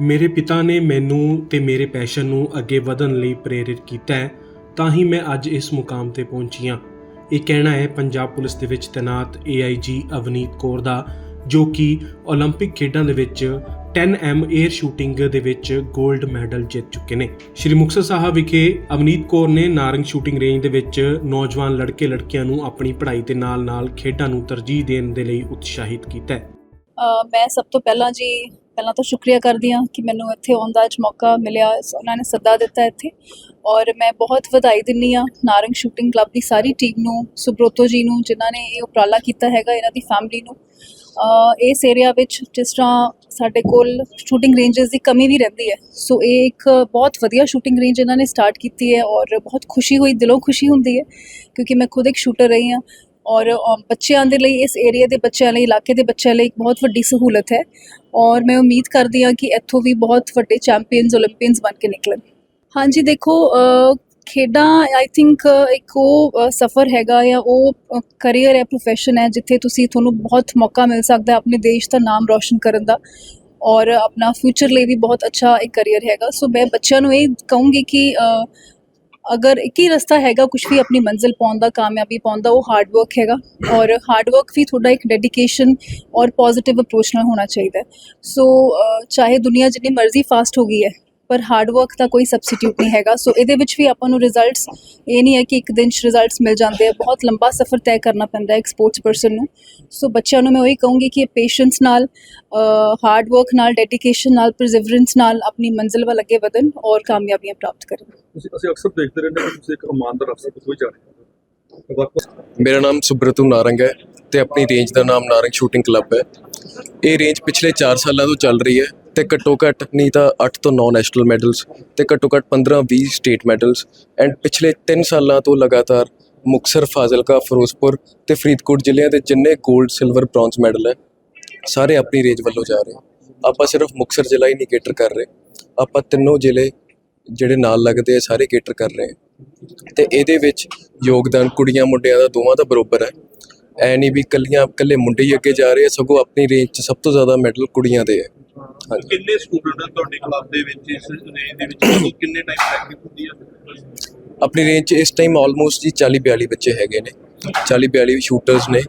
ਮੇਰੇ ਪਿਤਾ ਨੇ ਮੈਨੂੰ ਤੇ ਮੇਰੇ ਪੈਸ਼ਨ ਨੂੰ ਅੱਗੇ ਵਧਣ ਲਈ ਪ੍ਰੇਰਿਤ ਕੀਤਾ ਹੈ, ਤਾਂ ਹੀ ਮੈਂ ਅੱਜ ਇਸ ਮੁਕਾਮ ਤੇ ਪਹੁੰਚੀ ਹਾਂ। ਇਹ ਕਹਿਣਾ ਹੈ, ਪੰਜਾਬ ਪੁਲਿਸ ਦੇ ਵਿੱਚ ਤੈਨਾਤ ਏਆਈਜੀ ਅਵਨੀਤ ਕੌਰ ਦਾ, ਜੋ ਕਿ 올림픽 ਖੇਡਾਂ ਦੇ ਵਿੱਚ 10M ਏਅਰ ਸ਼ੂਟਿੰਗ ਦੇ ਵਿੱਚ 골ਡ ਮੈਡਲ ਜਿੱਤ ਚੁੱਕੇ ਨੇ। ਸ਼੍ਰੀ ਮੁਕਤਸਰ ਸਾਹਿਬ ਵਿਖੇ ਅਵਨੀਤ ਕੌਰ ਨੇ ਨਾਰੰਗ ਸ਼ੂਟਿੰਗ ਰੇਂਜ ਦੇ ਵਿੱਚ ਨੌਜਵਾਨ ਲੜਕੇ ਲੜਕੀਆਂ ਨੂੰ ਆਪਣੀ ਪੜ੍ਹਾਈ ਦੇ ਨਾਲ-ਨਾਲ ਖੇਡਾਂ ਨੂੰ ਤਰਜੀਹ ਦੇਣ ਦੇ ਲਈ ਉਤਸ਼ਾਹਿਤ ਕੀਤਾ ਹੈ। ਮੈਂ ਸਭ ਤੋਂ ਪਹਿਲਾਂ ਜੀ, ਪਹਿਲਾਂ ਤਾਂ ਸ਼ੁਕਰੀਆ ਕਰਦੀ ਹਾਂ ਕਿ ਮੈਨੂੰ ਇੱਥੇ ਆਉਣ ਦਾ ਅੱਜ ਮੌਕਾ ਮਿਲਿਆ, ਉਹਨਾਂ ਨੇ ਸੱਦਾ ਦਿੱਤਾ ਇੱਥੇ। ਔਰ ਮੈਂ ਬਹੁਤ ਵਧਾਈ ਦਿੰਨੀ ਆ ਨਾਰੰਗ ਸ਼ੂਟਿੰਗ ਕਲੱਬ ਦੀ ਸਾਰੀ ਟੀਮ ਨੂੰ, ਸੁਬ੍ਰੋਤੋ ਜੀ ਨੂੰ, ਜਿਨ੍ਹਾਂ ਨੇ ਇਹ ਉਪਰਾਲਾ ਕੀਤਾ ਹੈਗਾ ਇਹਨਾਂ ਦੀ ਫੈਮਿਲੀ ਨੂੰ। ਇਸ ਏਰੀਆ ਵਿੱਚ ਜਿਸ ਤਰ੍ਹਾਂ ਸਾਡੇ ਕੋਲ ਸ਼ੂਟਿੰਗ ਰੇਂਜਸ ਦੀ ਕਮੀ ਵੀ ਰਹਿੰਦੀ ਹੈ, ਸੋ ਇਹ ਇੱਕ ਬਹੁਤ ਵਧੀਆ ਸ਼ੂਟਿੰਗ ਰੇਂਜ ਇਹਨਾਂ ਨੇ ਸਟਾਰਟ ਕੀਤੀ ਹੈ ਔਰ ਬਹੁਤ ਖੁਸ਼ੀ ਹੋਈ, ਦਿਲੋਂ ਖੁਸ਼ੀ ਹੁੰਦੀ ਹੈ, ਕਿਉਂਕਿ ਮੈਂ ਖੁਦ ਇੱਕ ਸ਼ੂਟਰ ਰਹੀ ਹਾਂ। ਔਰ ਬੱਚਿਆਂ ਦੇ ਲਈ, ਇਸ ਏਰੀਆ ਦੇ ਬੱਚਿਆਂ ਲਈ, ਇਲਾਕੇ ਦੇ ਬੱਚਿਆਂ ਲਈ ਇੱਕ ਬਹੁਤ ਵੱਡੀ ਸਹੂਲਤ ਹੈ। ਔਰ ਮੈਂ ਉਮੀਦ ਕਰਦੀ ਹਾਂ ਕਿ ਇੱਥੋਂ ਵੀ ਬਹੁਤ ਵੱਡੇ ਚੈਂਪੀਅਨਸ 올림픽ਸ ਬਣ ਕੇ ਨਿਕਲਣ। ਹਾਂਜੀ, ਦੇਖੋ ਖੇਡਾਂ ਆਈ ਥਿੰਕ ਇੱਕ ਉਹ ਸਫਰ ਹੈਗਾ ਜਾਂ ਉਹ ਕੈਰੀਅਰ ਹੈ profession ਹੈ ਜਿੱਥੇ ਤੁਸੀਂ ਤੁਹਾਨੂੰ ਬਹੁਤ ਮੌਕਾ ਮਿਲ ਸਕਦਾ ਹੈ ਆਪਣੇ ਦੇਸ਼ ਦਾ ਨਾਮ ਰੌਸ਼ਨ ਕਰਨ ਦਾ। ਔਰ ਆਪਣਾ ਫਿਊਚਰ ਲਈ ਵੀ ਬਹੁਤ ਅੱਛਾ ਇੱਕ ਕੈਰੀਅਰ ਹੈਗਾ। ਸੋ ਮੈਂ ਬੱਚਿਆਂ ਨੂੰ ਇਹ ਕਹੂੰਗੀ ਕਿ ਅਗਰ ਇੱਕ ਹੀ ਰਸਤਾ ਹੈਗਾ ਕੁਝ ਵੀ ਆਪਣੀ ਮੰਜ਼ਿਲ ਪਾਉਣ ਦਾ, ਕਾਮਯਾਬੀ ਪਾਉਣ ਦਾ, ਉਹ ਹਾਰਡ ਵਰਕ ਹੈਗਾ ਔਰ ਹਾਰਡ ਵਰਕ ਵੀ ਤੁਹਾਡਾ ਇੱਕ ਡੈਡੀਕੇਸ਼ਨ ਔਰ ਪੋਜ਼ਿਟਿਵ ਅਪਰੋਚ ਨਾਲ ਹੋਣਾ ਚਾਹੀਦਾ ਸੋ ਚਾਹੇ ਦੁਨੀਆ ਜਿੰਨੀ ਮਰਜ਼ੀ ਫਾਸਟ ਹੋ ਗਈ ਹੈ ਪਰ ਹਾਰਡ ਵਰਕ ਦਾ ਕੋਈ ਸਬਸਟੀਟਿਊਟ ਨਹੀਂ ਹੈਗਾ। ਸੋ ਇਹਦੇ ਵਿੱਚ ਵੀ ਆਪਾਂ ਨੂੰ ਰਿਜ਼ਲਟਸ ਇਹ ਨਹੀਂ ਹੈ ਕਿ ਇੱਕ ਦਿਨ 'ਚ ਰਿਜ਼ਲਟਸ ਮਿਲ ਜਾਂਦੇ ਆ। ਬਹੁਤ ਲੰਬਾ ਸਫ਼ਰ ਤੈਅ ਕਰਨਾ ਪੈਂਦਾ ਹੈ ਇੱਕ ਸਪੋਰਟਸ ਪਰਸਨ ਨੂੰ। ਸੋ ਬੱਚਿਆਂ ਨੂੰ ਮੈਂ ਉਹੀ ਕਹੂੰਗੀ ਕਿ ਪੇਸ਼ੈਂਸ ਨਾਲ ਹਾਰਡ ਵਰਕ ਨਾਲ ਡੈਡੀਕੇਸ਼ਨ ਨਾਲ ਪਰਸਿਵਰੈਂਸ ਨਾਲ ਆਪਣੀ ਮੰਜ਼ਿਲ ਵੱਲ ਅੱਗੇ ਵਧਣ ਔਰ ਕਾਮਯਾਬੀਆਂ ਪ੍ਰਾਪਤ ਕਰਨ। ਤੁਸੀਂ ਅਸੀਂ ਅਕਸਰ ਦੇਖਦੇ ਰਹਿੰਦੇ ਹਾਂ ਕਿ ਤੁਸੀਂ ਇੱਕ ਇਮਾਨਦਾਰ ਅਫਸਰ ਤੋਂ ਕੋਈ ਜਾਣੇ ਵਰਕ ਮੇਰਾ ਨਾਮ ਸੁਬ੍ਰਤੂ ਨਾਰੰਗ ਹੈ ਤੇ ਆਪਣੀ ਰੇਂਜ ਦਾ ਨਾਮ ਨਾਰੰਗ ਸ਼ੂਟਿੰਗ ਕਲੱਬ ਹੈ। ਇਹ ਰੇਂਜ ਪਿਛਲੇ 4 ਸਾਲਾਂ ਤੋਂ ਚੱਲ ਰਹੀ ਹੈ। ਤੇ ਘੱਟੋ ਘੱਟ ਨਹੀਂ ਤਾਂ 8 ਤੋਂ 9 ਨੈਸ਼ਨਲ ਮੈਡਲਸ ਤੇ ਘੱਟੋ ਘੱਟ 15 20 ਸਟੇਟ ਮੈਡਲਸ ਐਂਡ ਪਿਛਲੇ 3 ਸਾਲਾਂ ਤੋਂ ਲਗਾਤਾਰ ਮੁਕਸਰ ਫਾਜ਼ਿਲਕਾ, ਫਿਰੋਜ਼ਪੁਰ ਤੇ ਫਰੀਦਕੋਟ ਜ਼ਿਲ੍ਹਿਆਂ ਦੇ ਜਿੰਨੇ 골ਡ ਸਿਲਵਰ ਬ੍ਰੌਂਜ਼ ਮੈਡਲ ਹੈ, ਸਾਰੇ ਆਪਣੀ ਰੇਂਜ ਵੱਲੋਂ ਜਾ ਰਹੇ ਆਪਾਂ ਸਿਰਫ ਮੁਕਸਰ ਜ਼ਿਲ੍ਹਾ ਹੀ ਨਹੀਂ ਕੇਟਰ ਕਰ ਰਹੇ। ਆਪਾਂ ਤਿੰਨੋਂ ਜ਼ਿਲ੍ਹੇ ਜਿਹੜੇ ਨਾਲ ਲੱਗਦੇ ਆ, ਸਾਰੇ ਕੇਟਰ ਕਰ ਰਹੇ ਆ ਤੇ ਇਹਦੇ ਵਿੱਚ ਯੋਗਦਾਨ ਕੁੜੀਆਂ ਮੁੰਡਿਆਂ ਦਾ ਦੋਵਾਂ ਦਾ ਬਰੋਬਰ ਹੈ। ਐ ਨਹੀਂ ਵੀ ਕੱਲੀਆਂ ਇਕੱਲੇ ਮੁੰਡੇ ਹੀ ਅੱਗੇ ਜਾ ਰਹੇ ਸਗੋਂ ਆਪਣੀ ਰੇਂਜ 'ਚ ਸਭ ਤੋਂ ਜ਼ਿਆਦਾ ਮੈਡਲ ਕੁੜੀਆਂ ਦੇ ਹੈ। ਕਿੰਨੇ ਸਟੂਡੈਂਟ ਆ ਤੁਹਾਡੇ ਕਲੱਬ ਦੇ ਵਿੱਚ? ਇਸ ਰੇਂਜ ਦੇ ਵਿੱਚ ਕਿੰਨੇ ਟਾਈਮ ਪ੍ਰੈਕਟਿਸ ਹੁੰਦੀ ਆ? ਆਪਣੀ ਰੇਂਜ 'ਚ ਇਸ ਟਾਈਮ ਆਲਮੋਸਟ ਜੀ 40 42 ਬੱਚੇ ਹੈਗੇ ਨੇ। 40 42 ਸ਼ੂਟਰਸ ਨੇ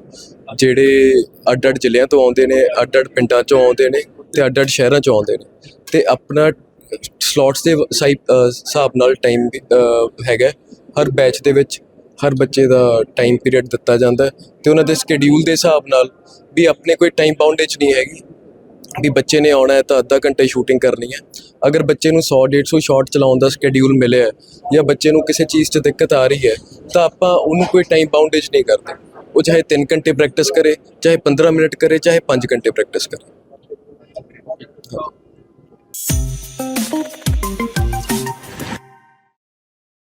ਜਿਹੜੇ ਅੱਡ ਅੱਡ ਜ਼ਿਲ੍ਹਿਆਂ ਤੋਂ ਆਉਂਦੇ ਨੇ ਅੱਡ ਅੱਡ ਪਿੰਡਾਂ 'ਚੋਂ ਆਉਂਦੇ ਨੇ ਤੇ ਅੱਡ ਅੱਡ ਸ਼ਹਿਰਾਂ 'ਚੋਂ ਆਉਂਦੇ ਨੇ। ਤੇ ਆਪਣਾ ਸਲੋਟਸ ਦੇ ਹਿਸਾਬ ਨਾਲ ਟਾਈਮ ਹੈਗਾ। ਹਰ ਬੈਚ ਦੇ ਵਿੱਚ ਹਰ ਬੱਚੇ ਦਾ ਟਾਈਮ ਪੀਰੀਅਡ ਦਿੱਤਾ ਜਾਂਦਾ। ਹੈ ਤੇ ਉਹਨਾਂ ਦੇ ਸਕੇਡਿਊਲ ਦੇ ਹਿਸਾਬ ਨਾਲ ਵੀ ਆਪਣੇ ਕੋਈ ਟਾਈਮ ਬਾਉਂਡੇਜ ਨਹੀਂ ਹੈਗੀ। ਵੀ ਬੱਚੇ ਨੇ ਆਉਣਾ ਹੈ ਤਾਂ ਅੱਧਾ ਘੰਟੇ ਸ਼ੂਟਿੰਗ ਕਰਨੀ ਹੈ। ਅਗਰ ਬੱਚੇ ਨੂੰ 100 150 ਸ਼ਾਟ ਚਲਾਉਣ ਦਾ ਸਕੇਡਿਊਲ ਮਿਲਿਆ ਹੈ ਜਾਂ ਬੱਚੇ ਨੂੰ ਕਿਸੇ ਚੀਜ਼ 'ਚ ਦਿੱਕਤ ਆ ਰਹੀ ਹੈ, ਤਾਂ ਆਪਾਂ ਉਹਨੂੰ ਕੋਈ ਟਾਈਮ ਬਾਉਂਡੇਜ ਨਹੀਂ ਕਰਦੇ। ਉਹ ਚਾਹੇ 3 ਘੰਟੇ ਪ੍ਰੈਕਟਿਸ ਕਰੇ, ਚਾਹੇ 15 ਮਿੰਟ ਕਰੇ, ਚਾਹੇ 5 ਘੰਟੇ ਪ੍ਰੈਕਟਿਸ ਕਰੇ।